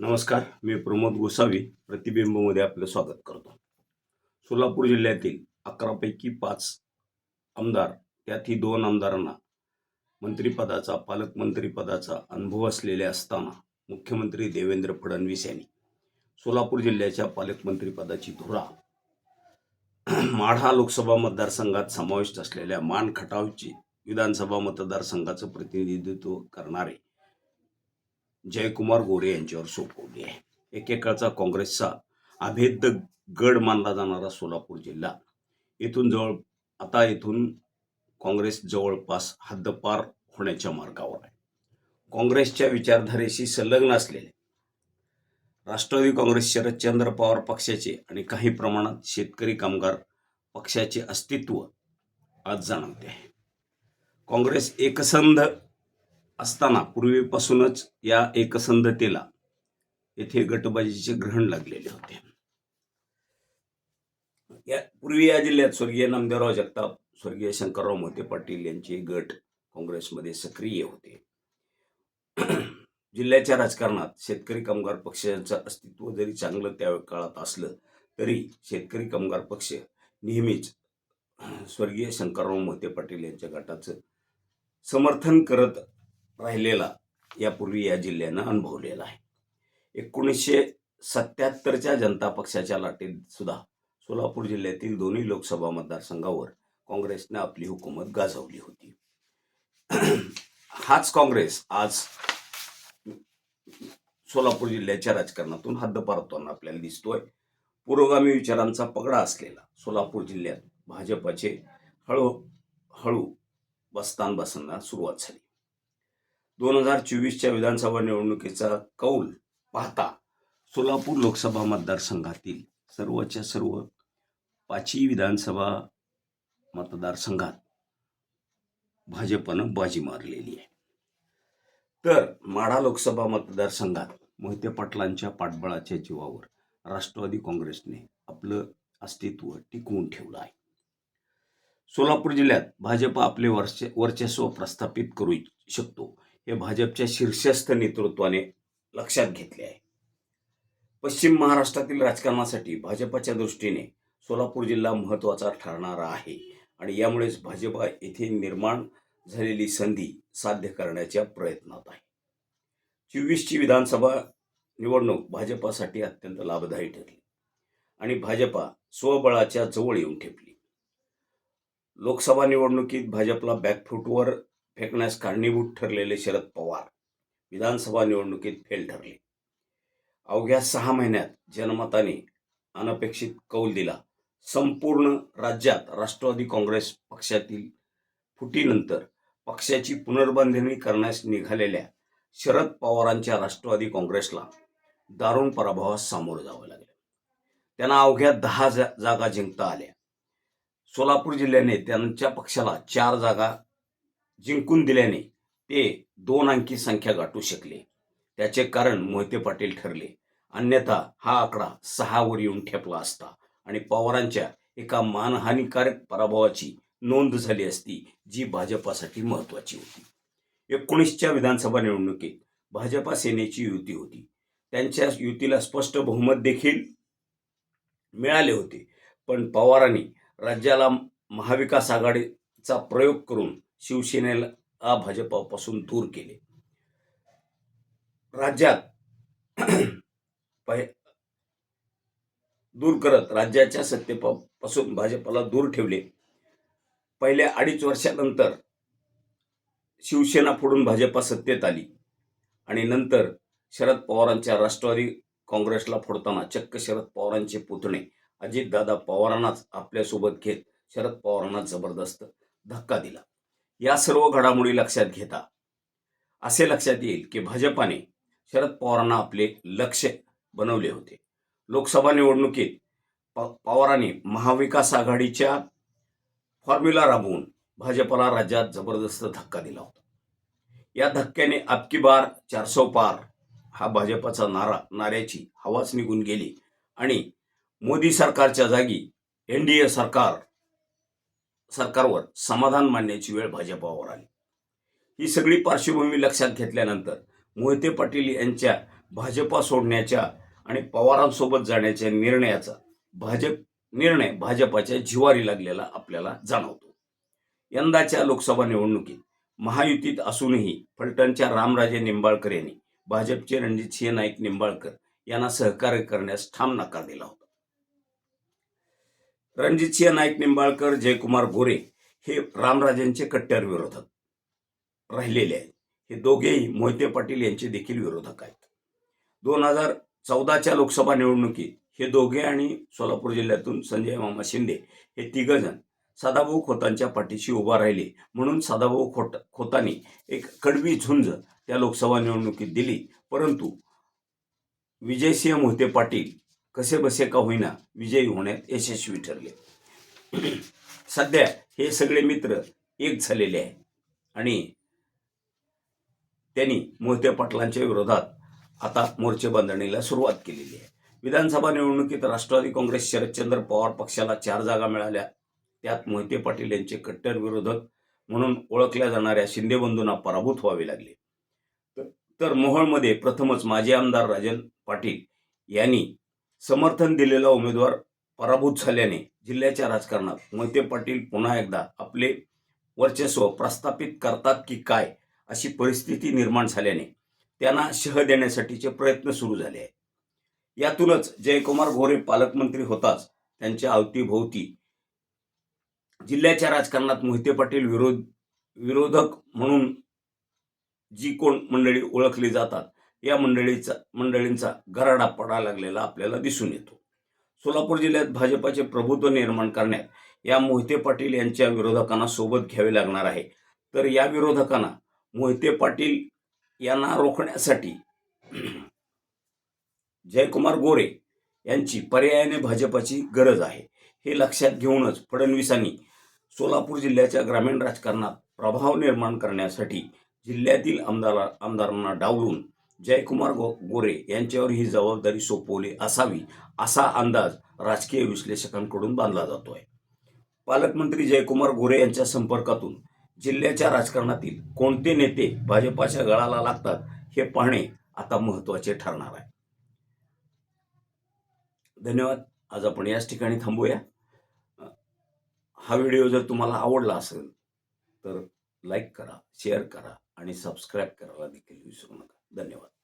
नमस्कार मी प्रमोद गोसावी प्रतिबिंबमध्ये आपलं स्वागत करतो. सोलापूर जिल्ह्यातील अकरापैकी पाच आमदार त्यातही दोन आमदारांना मंत्रिपदाचा पालकमंत्रीपदाचा अनुभव असलेले असताना मुख्यमंत्री देवेंद्र फडणवीस यांनी सोलापूर जिल्ह्याच्या पालकमंत्रीपदाची धुरा माढा लोकसभा मतदारसंघात समाविष्ट असलेल्या मान खटावची विधानसभा मतदारसंघाचं प्रतिनिधित्व करणारे जयकुमार गोरे यांच्यावर सोपवली आहे. एकेकाळचा काँग्रेसचा अभेद्य गड मानला जाणारा सोलापूर जिल्हा. येथून जवळ आता येथून काँग्रेस जवळपास हद्दपार होण्याच्या मार्गावर आहे. काँग्रेसच्या विचारधारेशी संलग्न असलेले राष्ट्रवादी काँग्रेस शरदचंद्र पवार पक्षाचे आणि काही प्रमाणात शेतकरी कामगार पक्षाचे अस्तित्व आज जाणवते आहे. काँग्रेस एकसंध असताना पूर्वीपासूनच या एकसंधतेला येथे गटबाजीचे ग्रहण लागलेले होते. या पूर्वी या जिल्ह्यात स्वर्गीय नामदेवराव जगताप स्वर्गीय शंकरराव मोहिते पाटील यांचे गट काँग्रेसमध्ये सक्रिय होते. जिल्ह्याच्या राजकारणात शेतकरी कामगार पक्षाचं अस्तित्व जरी चांगलं त्या काळात असलं तरी शेतकरी कामगार पक्ष नेहमीच स्वर्गीय शंकरराव मोहिते पाटील यांच्या गटाचं समर्थन करत राहिलेला यापूर्वी या जिल्ह्यानं अनुभवलेला आहे. एकोणीसशे सत्याहत्तरच्या जनता पक्षाच्या लाटेत सुद्धा सोलापूर जिल्ह्यातील दोन्ही लोकसभा मतदारसंघावर काँग्रेसने आपली हुकूमत गाजवली होती. हाच काँग्रेस आज सोलापूर जिल्ह्याच्या राजकारणातून हद्दपार होताना आपल्याला दिसतोय. पुरोगामी विचारांचा पगडा असलेला सोलापूर जिल्ह्यात भाजपाचे हळू हळू बस्तान बसण्यास सुरुवात झाली. दोन हजार चोवीसच्या विधानसभा निवडणुकीचा कौल पाहता सोलापूर लोकसभा मतदारसंघातील सर्वच्या सर्व पाचही विधानसभा मतदारसंघात भाजपनं बाजी मारलेली आहे. तर माढा लोकसभा मतदारसंघात मोहिते पाटलांच्या पाठबळाच्या जीवावर राष्ट्रवादी काँग्रेसने आपलं अस्तित्व टिकवून ठेवलं आहे. सोलापूर जिल्ह्यात भाजप आपले वर्चे वर्चस्व प्रस्थापित करू शकतो हे भाजपच्या शीर्षस्थ नेतृत्वाने लक्षात घेतले आहे. पश्चिम महाराष्ट्रातील राजकारणासाठी भाजपच्या दृष्टीने सोलापूर जिल्हा महत्त्वाचा ठरणारा आहे आणि यामुळेच भाजप येथे निर्माण झालेली संधी साध्य करण्याच्या प्रयत्नात आहे. चोवीसची विधानसभा निवडणूक भाजपासाठी अत्यंत लाभदायी ठरली आणि भाजपा स्वबळाच्या जवळ येऊन ठेपली. लोकसभा निवडणुकीत भाजपला बॅकफूटवर फेकण्यास कारणीभूत ठरलेले शरद पवार विधानसभा निवडणुकीत फेल ठरले. अवघ्या सहा महिन्यात जनमताने अनपेक्षित कौल दिला. संपूर्ण राज्यात राष्ट्रवादी काँग्रेस पक्षातील फुटीनंतर पक्षाची पुनर्बांधणी करण्यास निघालेल्या शरद पवारांच्या राष्ट्रवादी काँग्रेसला दारुण पराभवास सामोरं जावं लागलं. त्यांना अवघ्या दहा जा जागा जिंकता आल्या. सोलापूर जिल्ह्याने त्यांच्या पक्षाला चार जागा जिंकून दिल्याने ते दोन अंकी संख्या गाठू शकले. त्याचे कारण मोहिते पाटील ठरले. अन्यथा हा आकडा सहावर येऊन ठेपला असता आणि पवारांच्या एका मानहानिकारक पराभवाची नोंद झाली असती जी भाजपासाठी महत्वाची होती. एकोणीसच्या विधानसभा निवडणुकीत भाजपा सेनेची युती होती. त्यांच्या युतीला स्पष्ट बहुमत देखील मिळाले होते. पण पवारांनी राज्याला महाविकास आघाडीचा प्रयोग करून शिवसेनेला भाजपापासून दूर केले. राज्यात दूर करत राज्याच्या सत्तेपासून भाजपला दूर ठेवले. पहिल्या अडीच वर्षानंतर शिवसेना फोडून भाजपा सत्तेत आली आणि नंतर शरद पवारांच्या राष्ट्रवादी काँग्रेसला फोडताना चक्क शरद पवारांचे पुतणे अजितदादा पवारांनाच आपल्यासोबत घेत शरद पवारांना जबरदस्त धक्का दिला. या सर्व घडामोडी लक्षात घेता. असे लक्षात येईल की भाजपाने शरद पवारांना आपले लक्ष बनवले होते. लोकसभा निवडणुकीत पवारांनी महाविकास आघाडीच्या फॉर्म्युला राबवून भाजपला राज्यात जबरदस्त धक्का दिला होता. या धक्क्याने अबकी बार चारसो पार हा भाजपचा नारा नाऱ्याची हवाच निघून गेली आणि मोदी सरकारच्या जागी एन डी ए सरकार सरकारवर समाधान मानण्याची वेळ भाजपावर आली. ही सगळी पार्श्वभूमी लक्षात घेतल्यानंतर मोहिते पाटील यांच्या भाजपा सोडण्याच्या आणि पवारांसोबत जाण्याच्या निर्णयाचा भाजप निर्णय भाजपाच्या जिवारी लागलेला आपल्याला जाणवतो. यंदाच्या लोकसभा निवडणुकीत महायुतीत असूनही फलटणच्या रामराजे निंबाळकर यांनी भाजपचे रणजितसिंह नाईक निंबाळकर यांना सहकार्य करण्यास ठाम नकार दिला होता. रणजितसिंह नाईक निंबाळकर जयकुमार गोरे हे रामराजेंचे कट्टर विरोधक राहिलेले आहेत. हे दोघेही मोहिते पाटील यांचे देखील विरोधक आहेत. दोन हजार चौदाच्या लोकसभा निवडणुकीत हे दोघे आणि सोलापूर जिल्ह्यातून संजय मामा शिंदे हे तिघजण सदाभाऊ खोतांच्या पाठीशी उभा राहिले. म्हणून सदाभाऊ खोट खोतांनी एक कडवी झुंज त्या लोकसभा निवडणुकीत दिली. परंतु विजयसिंह मोहिते पाटील कसे बसे का होईना विजयी होण्यात यशस्वी ठरले. सध्या हे सगळे मित्र एक झालेले आहे आणि त्यांनी मोहिते पाटलांच्या विरोधात आता मोर्चे बांधणीला सुरुवात केलेली आहे. विधानसभा निवडणुकीत राष्ट्रवादी काँग्रेस शरदचंद्र पवार पक्षाला चार जागा मिळाल्या. त्यात मोहिते पाटील यांचे कट्टर विरोधक म्हणून ओळखल्या जाणाऱ्या शिंदे बंधूंना पराभूत व्हावे लागले. तर- मोहळमध्ये मोहोळमध्ये प्रथमच माजी आमदार राजन पाटील यांनी समर्थन दिलेला उमेदवार पराभूत झाल्याने जिल्ह्याच्या राजकारणात मोहिते पाटील पुन्हा एकदा आपले वर्चस्व प्रस्थापित करतात की काय अशी परिस्थिती निर्माण झाल्याने त्यांना शह देण्यासाठीचे प्रयत्न सुरू झाले आहेत. यातूनच जयकुमार घोरे पालकमंत्री होताच त्यांच्या अवतीभोवती जिल्ह्याच्या राजकारणात मोहिते पाटील विरोध विरोधक म्हणून जी कोण मंडळी ओळखली जातात या मंडळीचा मंडळींचा गराडा पडा लागलेला आपल्याला दिसून येतो. सोलापूर जिल्ह्यात भाजपाचे प्रभुत्व निर्माण करण्यात या मोहिते पाटील यांच्या विरोधकांना सोबत घ्यावे लागणार आहे. तर या विरोधकांना मोहिते पाटील यांना रोखण्यासाठी जयकुमार गोरे यांची पर्यायाने भाजपाची गरज आहे. हे लक्षात घेऊनच फडणवीसांनी सोलापूर जिल्ह्याच्या ग्रामीण राजकारणात प्रभाव निर्माण करण्यासाठी जिल्ह्यातील आमदार आमदारांना डावलून जयकुमार गो गोरे यांच्यावर ही जबाबदारी सोपवली असावी असा अंदाज राजकीय विश्लेषकांकडून बांधला जातोय. पालकमंत्री जयकुमार गोरे यांच्या संपर्कातून जिल्ह्याच्या राजकारणातील कोणते नेते भाजपाच्या गळाला लागतात हे पाहणे आता महत्त्वाचे ठरणार आहे. धन्यवाद. आज आपण याच ठिकाणी थांबूया. हा व्हिडिओ जर तुम्हाला आवडला असेल तर लाईक करा शेअर करा आणि सबस्क्राईब करायला देखील विसरू नका. धन्यवाद.